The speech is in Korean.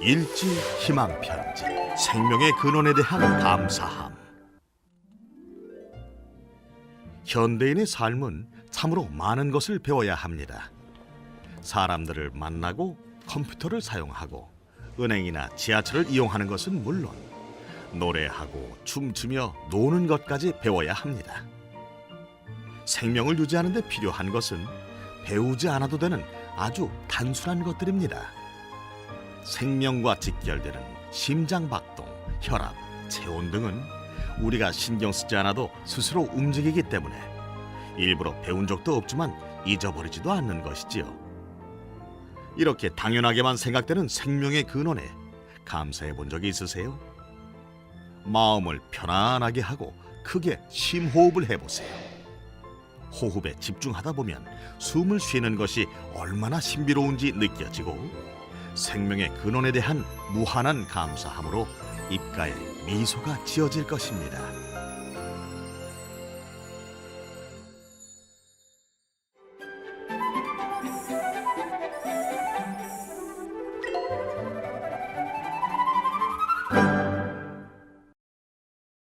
일지 희망 편지 생명의 근원에 대한 감사함 현대인의 삶은 참으로 많은 것을 배워야 합니다. 사람들을 만나고 컴퓨터를 사용하고 은행이나 지하철을 이용하는 것은 물론 노래하고 춤추며 노는 것까지 배워야 합니다. 생명을 유지하는 데 필요한 것은 배우지 않아도 되는 아주 단순한 것들입니다. 생명과 직결되는 심장박동, 혈압, 체온 등은 우리가 신경 쓰지 않아도 스스로 움직이기 때문에 일부러 배운 적도 없지만 잊어버리지도 않는 것이지요. 이렇게 당연하게만 생각되는 생명의 근원에 감사해 본 적이 있으세요? 마음을 편안하게 하고 크게 심호흡을 해보세요. 호흡에 집중하다 보면 숨을 쉬는 것이 얼마나 신비로운지 느껴지고 생명의 근원에 대한 무한한 감사함으로 입가에 미소가 지어질 것입니다.